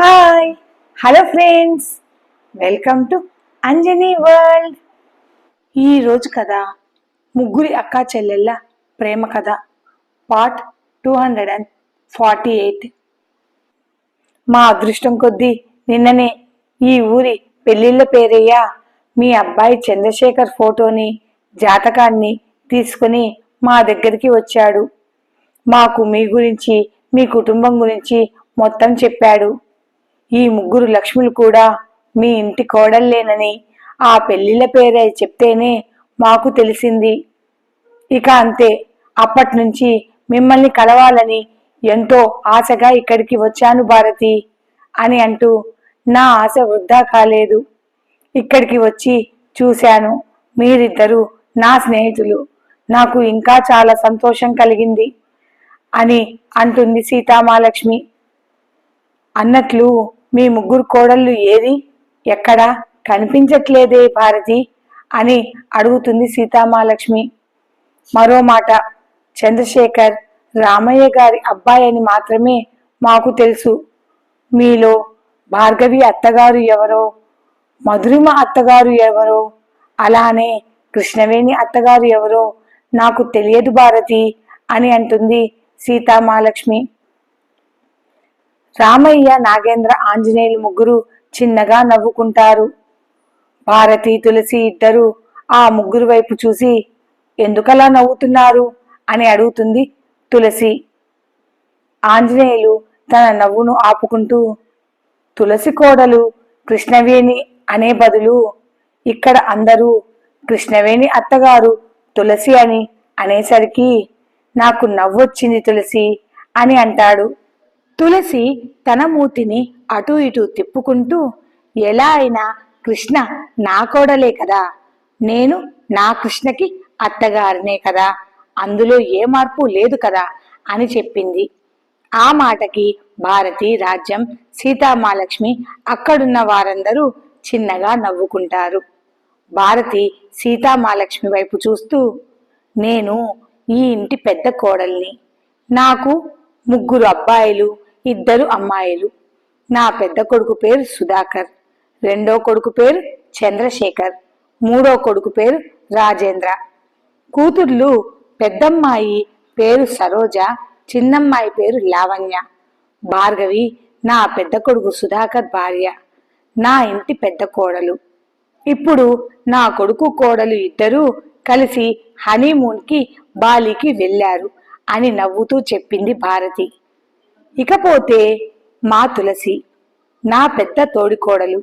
Hi hello friends welcome to Anjani world ఈరోజు కథ ముగ్గురి అక్కా చెల్లెళ్ళ ప్రేమ కథ part two hundred and forty eight మా అదృష్టం కొద్దీ నిన్ననే ఈ ఊరి పెళ్ళిళ్ళ పేరయ్య మీ అబ్బాయి చంద్రశేఖర్ ఫోటోని జాతకాన్ని తీసుకుని మా దగ్గరికి వచ్చాడు. మాకు మీ గురించి మీ కుటుంబం గురించి మొత్తం చెప్పాడు. ఈ ముగ్గురు లక్ష్ములు కూడా మీ ఇంటి కోడల్లేనని ఆ పెళ్ళిళ్ళ పేరే చెప్తేనే మాకు తెలిసింది. ఇక అంతే అప్పటి నుంచి మిమ్మల్ని కలవాలని ఎంతో ఆశగా ఇక్కడికి వచ్చాను భారతి అని అంటూ నా ఆశ వృద్ధా కాలేదు. ఇక్కడికి వచ్చి చూశాను మీరిద్దరూ నా స్నేహితులు నాకు ఇంకా చాలా సంతోషం కలిగింది అని అంటుంది సీతామాలక్ష్మి అన్నట్లు మీ ముగ్గురు కోడళ్ళు ఏది? ఎక్కడా? కనిపించట్లేదే భారతి అని అడుగుతుంది సీతామాలక్ష్మి మరో మాట చంద్రశేఖర్ రామయ్య గారి అబ్బాయి అని మాత్రమే మాకు తెలుసు. మీలో భార్గవి అత్తగారు ఎవరో? మధురిమ అత్తగారు ఎవరో? అలానే కృష్ణవేణి అత్తగారు ఎవరో? నాకు తెలియదు భారతి అని అంటుంది సీతామాలక్ష్మి రామయ్య నాగేంద్ర ఆంజనేయులు ముగ్గురు చిన్నగా నవ్వుకుంటారు. భారతి తులసి ఇద్దరు ఆ ముగ్గురు వైపు చూసి ఎందుకలా నవ్వుతున్నారు? అని అడుగుతుంది తులసి. ఆంజనేయులు తన నవ్వును ఆపుకుంటూ తులసి కోడలు కృష్ణవేణి అనే బదులు ఇక్కడ అందరూ కృష్ణవేణి అత్తగారు తులసి అని అనేసరికి నాకు నవ్వొచ్చింది తులసి అని అంటాడు. తులసి తన మూతిని అటు ఇటు తిప్పుకుంటూ ఎలా అయినా కృష్ణ నా కోడలే కదా నేను నా కృష్ణకి అత్తగారినే కదా అందులో ఏ మార్పు లేదు కదా అని చెప్పింది. ఆ మాటకి భారతి రాజ్యం సీతామాలక్ష్మి అక్కడున్న వారందరూ చిన్నగా నవ్వుకుంటారు. భారతి సీతామాలక్ష్మి వైపు చూస్తూ నేను ఈ ఇంటి పెద్ద కోడల్ని నాకు ముగ్గురు అబ్బాయిలు ఇద్దరు అమ్మాయిలు. నా పెద్ద కొడుకు పేరు సుధాకర్ రెండో కొడుకు పేరు చంద్రశేఖర్ మూడో కొడుకు పేరు రాజేంద్ర. కూతుర్లు పెద్దమ్మాయి పేరు సరోజ చిన్నమ్మాయి పేరు లావణ్య. భార్గవి నా పెద్ద కొడుకు సుధాకర్ భార్య. నా ఇంటి పెద్ద కోడలు. ఇప్పుడు నా కొడుకు కోడలు ఇద్దరూ కలిసి హనీమూన్కి బాలికి వెళ్ళారు అని నవ్వుతూ చెప్పింది భారతి. ఇకపోతే మా తులసి నా పెద్ద తోడికోడలు.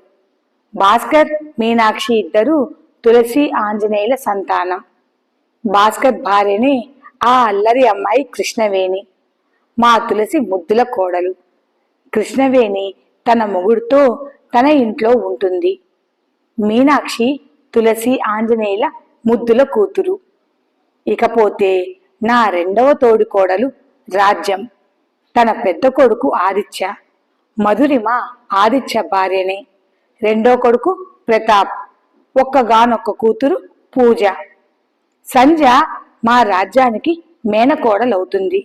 భాస్కర్ మీనాక్షి ఇద్దరు తులసి ఆంజనేయుల సంతానం. భాస్కర్ భార్యని ఆ అల్లరి అమ్మాయి కృష్ణవేణి మా తులసి ముద్దుల కోడలు. కృష్ణవేణి తన మొగుడుతో తన ఇంట్లో ఉంటుంది. మీనాక్షి తులసి ఆంజనేయుల ముద్దుల కూతురు. ఇకపోతే నా రెండవ తోడుకోడలు రాజ్యం. తన పెద్ద కొడుకు ఆదిత్య. మధురిమ ఆదిత్య భార్యనే. రెండో కొడుకు ప్రతాప్. ఒక్కగానొక్క కూతురు పూజ. సంజ మా రాజ్యానికి మేనకోడలవుతుంది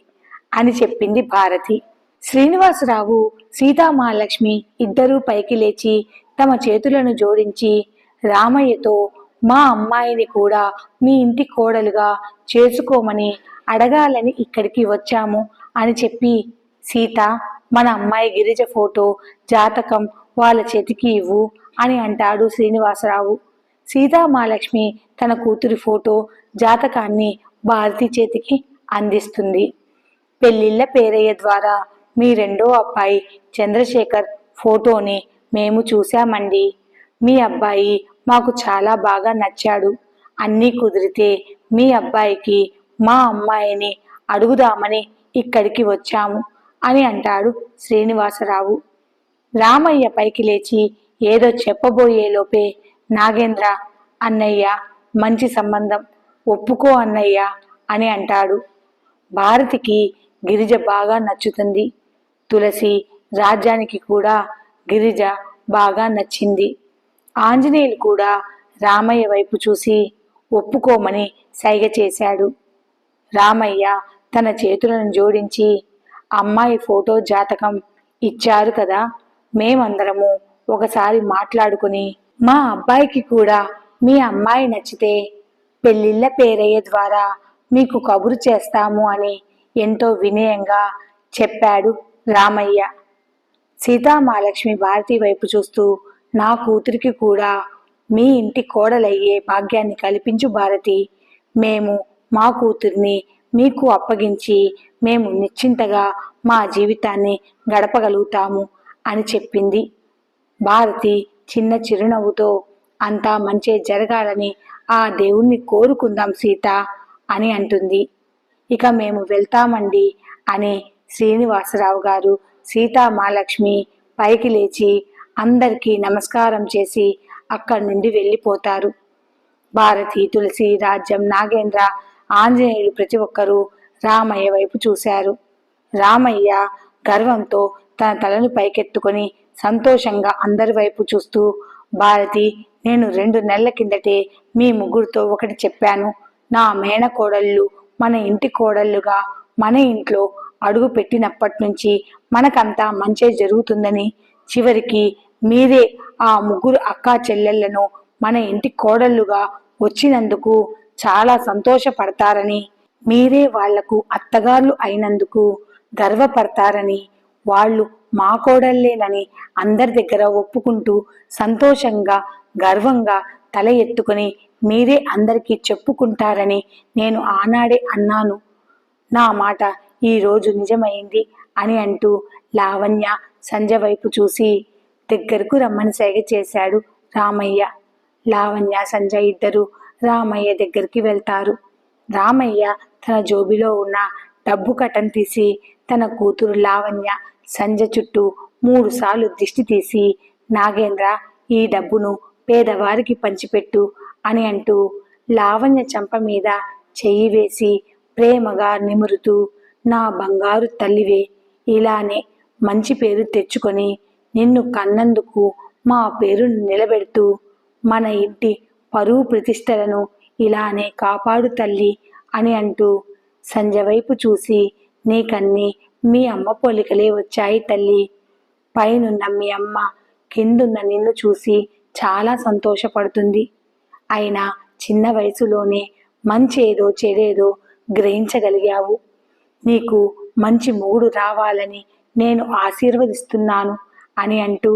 అని చెప్పింది భారతి. శ్రీనివాసరావు సీతామహాలక్ష్మి ఇద్దరూ పైకి లేచి తమ చేతులను జోడించి రామయ్యతో మా అమ్మాయిని కూడా మీ ఇంటి కోడలుగా చేసుకోమని అడగాలని ఇక్కడికి వచ్చాము అని చెప్పి సీత మన అమ్మాయి గిరిజ ఫోటో జాతకం వాళ్ళ చేతికి ఇవ్వు అని అంటాడు శ్రీనివాసరావు. సీతామహాలక్ష్మి తన కూతురి ఫోటో జాతకాన్ని భారతి చేతికి అందిస్తుంది. పెళ్ళిళ్ళ పేరయ్య ద్వారా మీ రెండో అబ్బాయి చంద్రశేఖర్ ఫోటోని మేము చూశామండి. మీ అబ్బాయి మాకు చాలా బాగా నచ్చాడు. అన్నీ కుదిరితే మీ అబ్బాయికి మా అమ్మాయిని అడుగుదామని ఇక్కడికి వచ్చాము. అని అంటాడు శ్రీనివాసరావు. రామయ్య పైకి లేచి ఏదో చెప్పబోయేలోపే నాగేంద్ర అన్నయ్య మంచి సంబంధం ఒప్పుకో అన్నయ్య అని అంటాడు. భారతికి గిరిజ బాగా నచ్చుతుంది. తులసి రాజ్యానికి కూడా గిరిజ బాగా నచ్చింది. ఆంజనేయులు కూడా రామయ్య వైపు చూసి ఒప్పుకోమని సైగ చేశాడు. రామయ్య తన చేతులను జోడించి అమ్మాయి ఫోటో జాతకం ఇచ్చారు కదా మేమందరము ఒకసారి మాట్లాడుకుని మా అబ్బాయికి కూడా మీ అమ్మాయి నచ్చితే పెళ్ళిళ్ళ పేరయ్య ద్వారా మీకు కబురు చేస్తాము అని ఎంతో వినయంగా చెప్పాడు రామయ్య. సీతామహాలక్ష్మి భారతి వైపు చూస్తూ నా కూతురికి కూడా మీ ఇంటి కోడలయ్యే భాగ్యాన్ని కల్పించు భారతి. మేము మా కూతుర్ని మీకు అప్పగించి మేము నిశ్చింతగా మా జీవితాన్ని గడపగలుగుతాము అని చెప్పింది. భారతి చిన్న చిరునవ్వుతో అంతా మంచి జరగాలని ఆ దేవుణ్ణి కోరుకుందాం సీత అని అంటుంది. ఇక మేము వెళ్తామండి అని శ్రీనివాసరావు గారు సీతా మహాలక్ష్మి పైకి లేచి అందరికీ నమస్కారం చేసి అక్కడి నుండి వెళ్ళిపోతారు. భారతి తులసి రాజ్యం నాగేంద్ర ఆంజనేయులు ప్రతి ఒక్కరూ రామయ్య వైపు చూశారు. రామయ్య గర్వంతో తన తలను పైకెత్తుకొని సంతోషంగా అందరి వైపు చూస్తూ భారతి నేను రెండు నెలల కిందటే మీ ముగ్గురితో ఒకటి చెప్పాను. నా మేనకోడళ్ళు మన ఇంటి కోడళ్ళుగా మన ఇంట్లో అడుగు పెట్టినప్పటి నుంచి మనకంతా మంచే జరుగుతుందని. చివరికి మీరే ఆ ముగ్గురు అక్కా చెల్లెళ్ళను మన ఇంటి కోడళ్ళుగా వచ్చినందుకు చాలా సంతోషపడతారని మీరే వాళ్ళకు అత్తగారులు అయినందుకు గర్వపడతారని వాళ్ళు మా కోడళ్ళేనని అందరి దగ్గర ఒప్పుకుంటూ సంతోషంగా గర్వంగా తల ఎత్తుకుని మీరే అందరికీ చెప్పుకుంటారని నేను ఆనాడే అన్నాను. నా మాట ఈరోజు నిజమైంది అని అంటూ లావణ్య సంజ వైపు చూసి దగ్గరకు రమ్మని సేగ చేశాడు రామయ్య. లావణ్య సంజయ్ ఇద్దరు రామయ్య దగ్గరికి వెళ్తారు. రామయ్య తన జోబిలో ఉన్న డబ్బు కటన్ తీసి తన కూతురు లావణ్య సంజ చుట్టూ మూడు సార్లు దిష్టి తీసి నాగేంద్ర ఈ డబ్బును పేదవారికి పంచిపెట్టు అని అంటూ లావణ్య చంప మీద చెయ్యి వేసి ప్రేమగా నిమురుతూ నా బంగారు తల్లివే ఇలానే మంచి పేరు తెచ్చుకొని నిన్ను కన్నందుకు మా పేరును నిలబెడుతూ మన ఇంటి పరువు ప్రతిష్టలను ఇలానే కాపాడు తల్లి అని అంటూ సంజ వైపు చూసి నీకన్నీ మీ అమ్మ పోలికలే వచ్చాయి తల్లి. పైనున్న మీ అమ్మ కిందున్న నిన్ను చూసి చాలా సంతోషపడుతుంది. అయినా చిన్న వయసులోనే మంచి ఏదో చెడేదో గ్రహించగలిగావు. నీకు మంచి మూడు రావాలని నేను ఆశీర్వదిస్తున్నాను అని అంటూ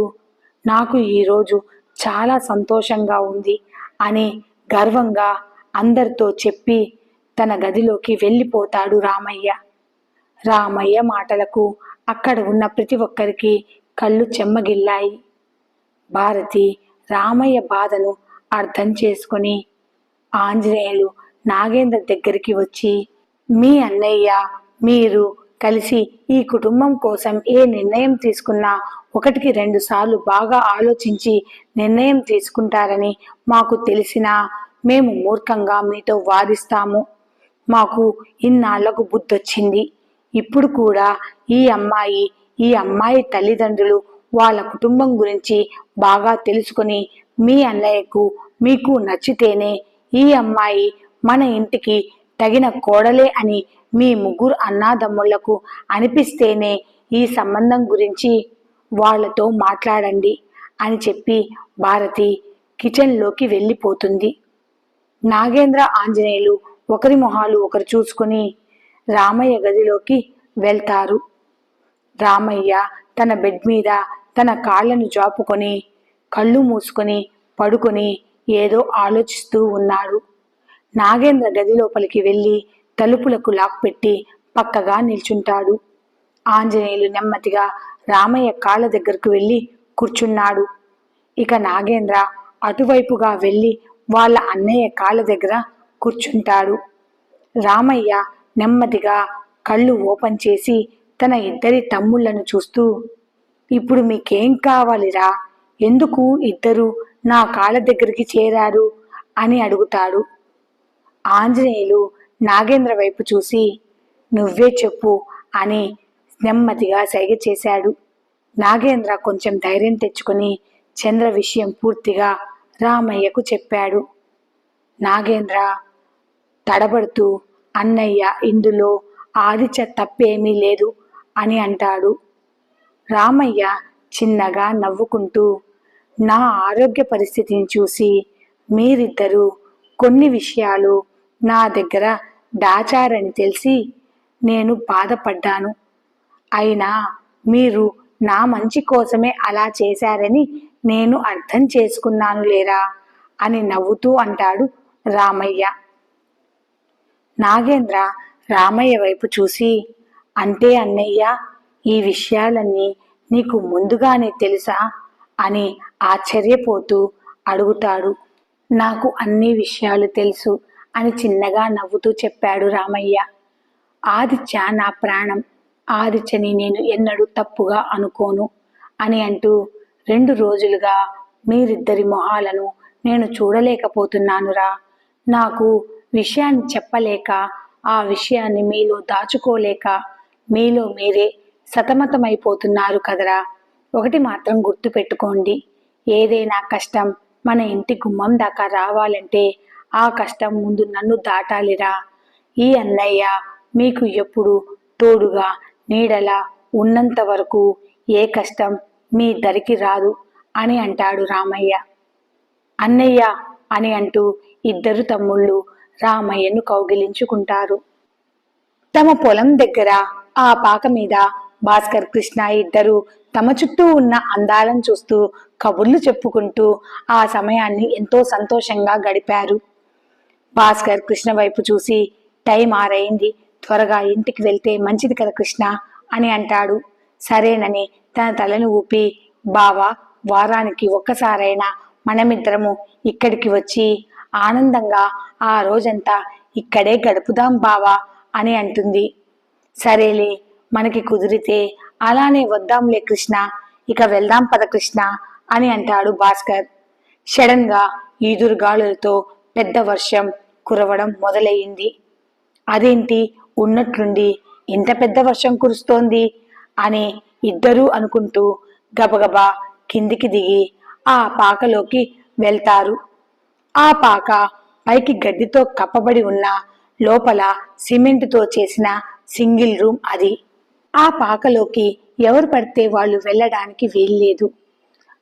నాకు ఈరోజు చాలా సంతోషంగా ఉంది. అని గర్వంగా అందరితో చెప్పి తన గదిలోకి వెళ్ళిపోతాడు రామయ్య. రామయ్య మాటలకు అక్కడ ఉన్న ప్రతి ఒక్కరికి కళ్ళు చెమ్మగిల్లాయి. భారతి రామయ్య బాధను అర్థం చేసుకొని ఆంజనేయులు నాగేంద్ర దగ్గరికి వచ్చి మీ అన్నయ్య మీరు కలిసి ఈ కుటుంబం కోసం ఏ నిర్ణయం తీసుకున్నా ఒకటికి రెండు సార్లు బాగా ఆలోచించి నిర్ణయం తీసుకుంటారని మాకు తెలిసినా మేము మూర్ఖంగా మీతో వాదిస్తాము. మాకు ఇన్నాళ్ళకు బుద్ధొచ్చింది. ఇప్పుడు కూడా ఈ అమ్మాయి ఈ అమ్మాయి తల్లిదండ్రులు వాళ్ళ కుటుంబం గురించి బాగా తెలుసుకొని మీ అన్నయ్యకు మీకు నచ్చితేనే ఈ అమ్మాయి మన ఇంటికి తగిన కోడలే అని మీ ముగ్గురు అన్నాదమ్ముళ్ళకు అనిపిస్తేనే ఈ సంబంధం గురించి వాళ్ళతో మాట్లాడండి అని చెప్పి భారతి కిచెన్లోకి వెళ్ళిపోతుంది. నాగేంద్ర ఆంజనేయులు ఒకరి మొహాలు ఒకరు చూసుకుని రామయ్య గదిలోకి వెళ్తారు. రామయ్య తన బెడ్ మీద తన కాళ్ళను జాపుకొని కళ్ళు మూసుకొని పడుకొని ఏదో ఆలోచిస్తూ ఉన్నాడు. నాగేంద్ర గది లోపలికి వెళ్ళి తలుపులకు లాక్ పెట్టి పక్కగా నిల్చుంటాడు. ఆంజనేయులు నెమ్మదిగా రామయ్య కాళ్ళ దగ్గరకు వెళ్ళి కూర్చున్నాడు. ఇక నాగేంద్ర అటువైపుగా వెళ్ళి వాళ్ళ అన్నయ్య కాళ్ళ దగ్గర కూర్చుంటాడు. రామయ్య నెమ్మదిగా కళ్ళు ఓపెన్ చేసి తన ఇద్దరి తమ్ముళ్ళను చూస్తూ ఇప్పుడు మీకేం కావాలిరా? ఎందుకు ఇద్దరు నా కాళ్ళ దగ్గరికి చేరారు? అని అడుగుతాడు. ఆంజనేయులు నాగేంద్ర వైపు చూసి నువ్వే చెప్పు అని నెమ్మదిగా సైగ చేశాడు. నాగేంద్ర కొంచెం ధైర్యం తెచ్చుకొని చంద్ర విషయం పూర్తిగా రామయ్యకు చెప్పాడు. నాగేంద్ర తడబడుతూ అన్నయ్య ఇందులో ఆదిత్య తప్పేమీ లేదు అని అంటాడు. రామయ్య చిన్నగా నవ్వుకుంటూ నా ఆరోగ్య పరిస్థితిని చూసి మీరిద్దరూ కొన్ని విషయాలు నా దగ్గర దాచారని తెలిసి నేను బాధపడ్డాను. అయినా మీరు నా మంచి కోసమే అలా చేశారని నేను అర్థం చేసుకున్నాను లేరా? అని నవ్వుతూ అంటాడు రామయ్య. నాగేంద్ర రామయ్య వైపు చూసి అంటే అన్నయ్య ఈ విషయాలన్నీ నీకు ముందుగానే తెలుసా? అని ఆశ్చర్యపోతూ అడుగుతాడు. నాకు అన్ని విషయాలు తెలుసు అని చిన్నగా నవ్వుతూ చెప్పాడు రామయ్య. ఆదిత్య నా ప్రాణం. ఆదిత్యని నేను ఎన్నడూ తప్పుగా అనుకోను అని అంటూ రెండు రోజులుగా మీరిద్దరి మొహాలను నేను చూడలేకపోతున్నానురా. నాకు విషయాన్ని చెప్పలేక ఆ విషయాన్ని మీలో దాచుకోలేక మీలో మీరే సతమతమైపోతున్నారు కదరా. ఒకటి మాత్రం గుర్తు పెట్టుకోండి ఏదైనా కష్టం మన ఇంటి గుమ్మం దాకా రావాలంటే ఆ కష్టం ముందు నన్ను దాటాలిరా. ఈ అన్నయ్య మీకు ఎప్పుడు తోడుగా నీడలా ఉన్నంత వరకు ఏ కష్టం మీ దరికి రాదు అని అంటాడు రామయ్య. అన్నయ్య అని అంటూ ఇద్దరు తమ్ముళ్ళు రామయ్యను కౌగిలించుకుంటారు. తమ పొలం దగ్గర ఆ పాక మీద భాస్కర్ కృష్ణ ఇద్దరు తమ చుట్టూ ఉన్న అందాలను చూస్తూ కబుర్లు చెప్పుకుంటూ ఆ సమయాన్ని ఎంతో సంతోషంగా గడిపారు. భాస్కర్ కృష్ణ వైపు చూసి టైం ఆరైంది. త్వరగా ఇంటికి వెళ్తే మంచిది కదా కృష్ణ? అని అంటాడు. సరేనని తన తలను ఊపి బావా వారానికి ఒక్కసారైనా మనమిద్దరము ఇక్కడికి వచ్చి ఆనందంగా ఆ రోజంతా ఇక్కడే గడుపుదాం బావా అని అంటుంది. సరేలే మనకి కుదిరితే అలానే వద్దాంలే కృష్ణ. ఇక వెళ్దాం పద కృష్ణ అని అంటాడు భాస్కర్. సడన్గా ఈదురుగాలులతో పెద్ద వర్షం కురవడం మొదలయ్యింది. అదేంటి ఉన్నట్లుండి ఇంత పెద్ద వర్షం కురుస్తోంది అని ఇద్దరూ అనుకుంటూ గబగబా కిందికి దిగి ఆ పాకలోకి వెళ్తారు. ఆ పాక పైకి గడ్డితో కప్పబడి ఉన్న లోపల సిమెంటుతో చేసిన సింగిల్ రూమ్ అది. ఆ పాకలోకి ఎవరు పడితే వాళ్ళు వెళ్ళడానికి వీల్లేదు.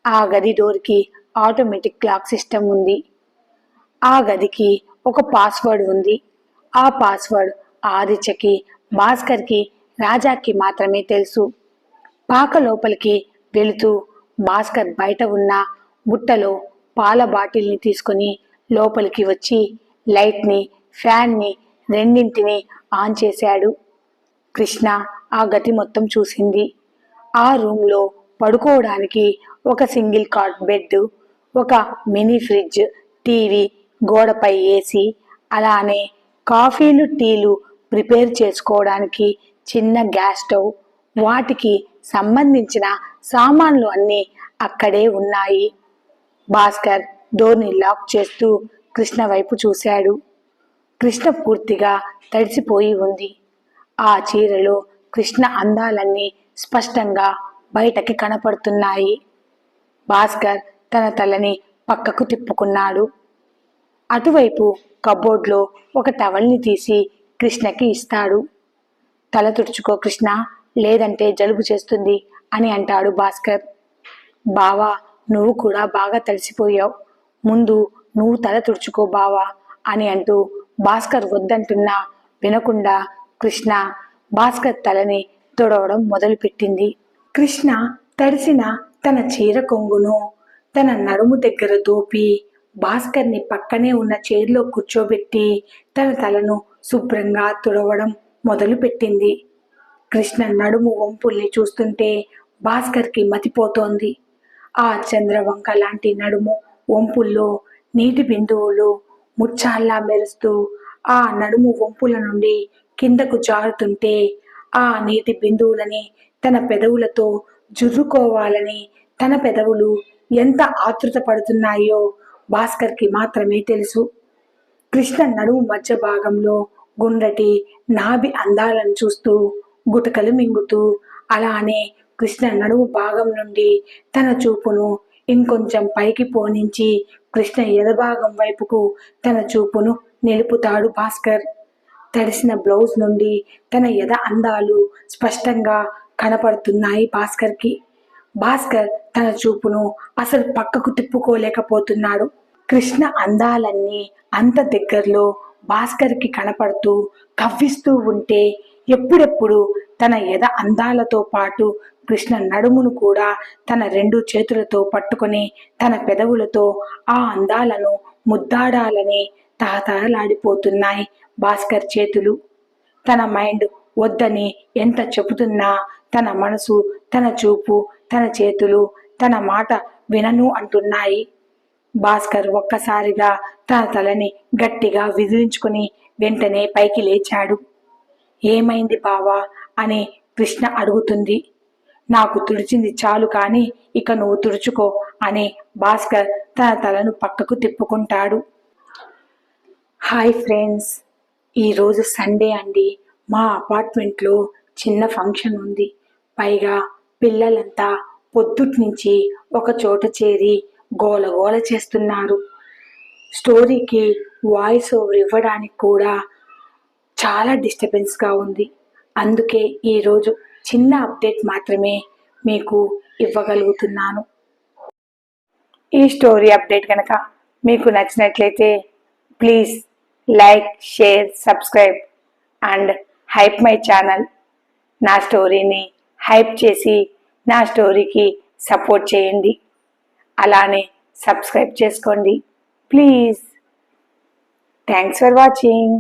ఆ గది డోర్కి ఆటోమేటిక్ క్లాక్ సిస్టమ్ ఉంది. ఆ గదికి ఒక పాస్వర్డ్ ఉంది. ఆ పాస్వర్డ్ ఆదిత్యకి భాస్కర్కి రాజాకి మాత్రమే తెలుసు. పాక లోపలికి వెళుతూ భాస్కర్ బయట ఉన్న బుట్టలో పాల బాటిల్ని తీసుకొని లోపలికి వచ్చి లైట్ని ఫ్యాన్ని రెండింటిని ఆన్ చేశాడు. కృష్ణ ఆ గతి మొత్తం చూసింది. ఆ రూమ్లో పడుకోవడానికి ఒక సింగిల్ కాట్ బెడ్ ఒక మినీ ఫ్రిడ్జ్ టీవీ గోడపై ఏసీ అలానే కాఫీలు టీలు ప్రిపేర్ చేసుకోవడానికి చిన్న గ్యాస్ స్టవ్ వాటికి సంబంధించిన సామాన్లు అన్నీ అక్కడే ఉన్నాయి. భాస్కర్ డోర్ని లాక్ చేస్తూ కృష్ణ వైపు చూశాడు. కృష్ణ పూర్తిగా తడిసిపోయి ఉంది. ఆ చీరలో కృష్ణ అందాలన్నీ స్పష్టంగా బయటకి కనపడుతున్నాయి. భాస్కర్ తన తలని పక్కకు తిప్పుకున్నాడు. అటువైపు కబోర్డ్లో ఒక టవల్ని తీసి కృష్ణకి ఇస్తాడు. తల తుడుచుకో కృష్ణ లేదంటే జలుబు చేస్తుంది అని అంటాడు భాస్కర్. బావా నువ్వు కూడా బాగా తడిసిపోయావు ముందు నువ్వు తల తుడుచుకో బావా అని అంటూ భాస్కర్ వద్దంటున్నా వినకుండా కృష్ణ భాస్కర్ తలని తుడవడం మొదలుపెట్టింది. కృష్ణ తడిసిన తన చీర కొంగును తన నడుము దగ్గర దోపి భాస్కర్ని పక్కనే ఉన్న చైర్లో కూర్చోబెట్టి తన తలను శుభ్రంగా తుడవడం మొదలుపెట్టింది. కృష్ణ నడుము వంపుల్ని చూస్తుంటే భాస్కర్కి మతిపోతోంది. ఆ చంద్రవంక లాంటి నడుము వంపుల్లో నీటి బిందువులు ముచ్చాల్లా మెరుస్తూ ఆ నడుము వంపుల నుండి కిందకు జారుతుంటే ఆ నీటి బిందువులని తన పెదవులతో జుర్రుకోవాలని తన పెదవులు ఎంత ఆతృత పడుతున్నాయో భాస్కర్కి మాత్రమే తెలుసు. కృష్ణ నడుము మధ్య భాగంలో గుండ్రటి నాభి అందాలను చూస్తూ గుటకలు మింగుతూ అలానే కృష్ణ నడుము భాగం నుండి తన చూపును ఇంకొంచెం పైకి పోనించి కృష్ణ ఎదభాగం వైపుకు తన చూపును నిలుపుతాడు భాస్కర్. తడిసిన బ్లౌజ్ నుండి తన ఎద అందాలు స్పష్టంగా కనపడుతున్నాయి భాస్కర్కి. భాస్కర్ తన చూపును అసలు పక్కకు తిప్పుకోలేకపోతున్నాడు. కృష్ణ అందాలన్నీ అంత దగ్గరలో భాస్కర్కి కనపడుతూ కవ్విస్తూ ఉంటే ఎప్పుడెప్పుడు తన ఎద అందాలతో పాటు కృష్ణ నడుమును కూడా తన రెండు చేతులతో పట్టుకొని తన పెదవులతో ఆ అందాలను ముద్దాడాలని తహతహలాడిపోతున్నాయి భాస్కర్ చేతులు. తన మైండ్ వద్దని ఎంత చెబుతున్నా తన మనసు తన చూపు తన చేతులు తన మాట వినను అంటున్నాయి. భాస్కర్ ఒక్కసారిగా తన తలని గట్టిగా విదిలించుకుని వెంటనే పైకి లేచాడు. ఏమైంది బావా? అని కృష్ణ అడుగుతుంది. నాకు తుడిచింది చాలు కాని ఇక నువ్వు తుడుచుకో అని భాస్కర్ తన తలను పక్కకు తిప్పుకుంటాడు. హాయ్ ఫ్రెండ్స్ ఈరోజు సండే అండి. మా అపార్ట్మెంట్లో చిన్న ఫంక్షన్ ఉంది. పైగా పిల్లలంతా పొద్దుటి నుంచి ఒక చోట చేరి గోలగోల చేస్తున్నారు. స్టోరీకి వాయిస్ ఓవర్ ఇవ్వడానికి కూడా చాలా డిస్టర్బెన్స్గా ఉంది. అందుకే ఈరోజు చిన్న అప్డేట్ మాత్రమే మీకు ఇవ్వగలుగుతున్నాను. ఈ స్టోరీ అప్డేట్ కనుక మీకు నచ్చినట్లయితే please like share subscribe and hype my channel. నా స్టోరీని హైప్ చేసి నా స్టోరీకి సపోర్ట్ చేయండి. అలానే సబ్స్క్రైబ్ చేసుకోండి. ప్లీజ్. Thanks for watching.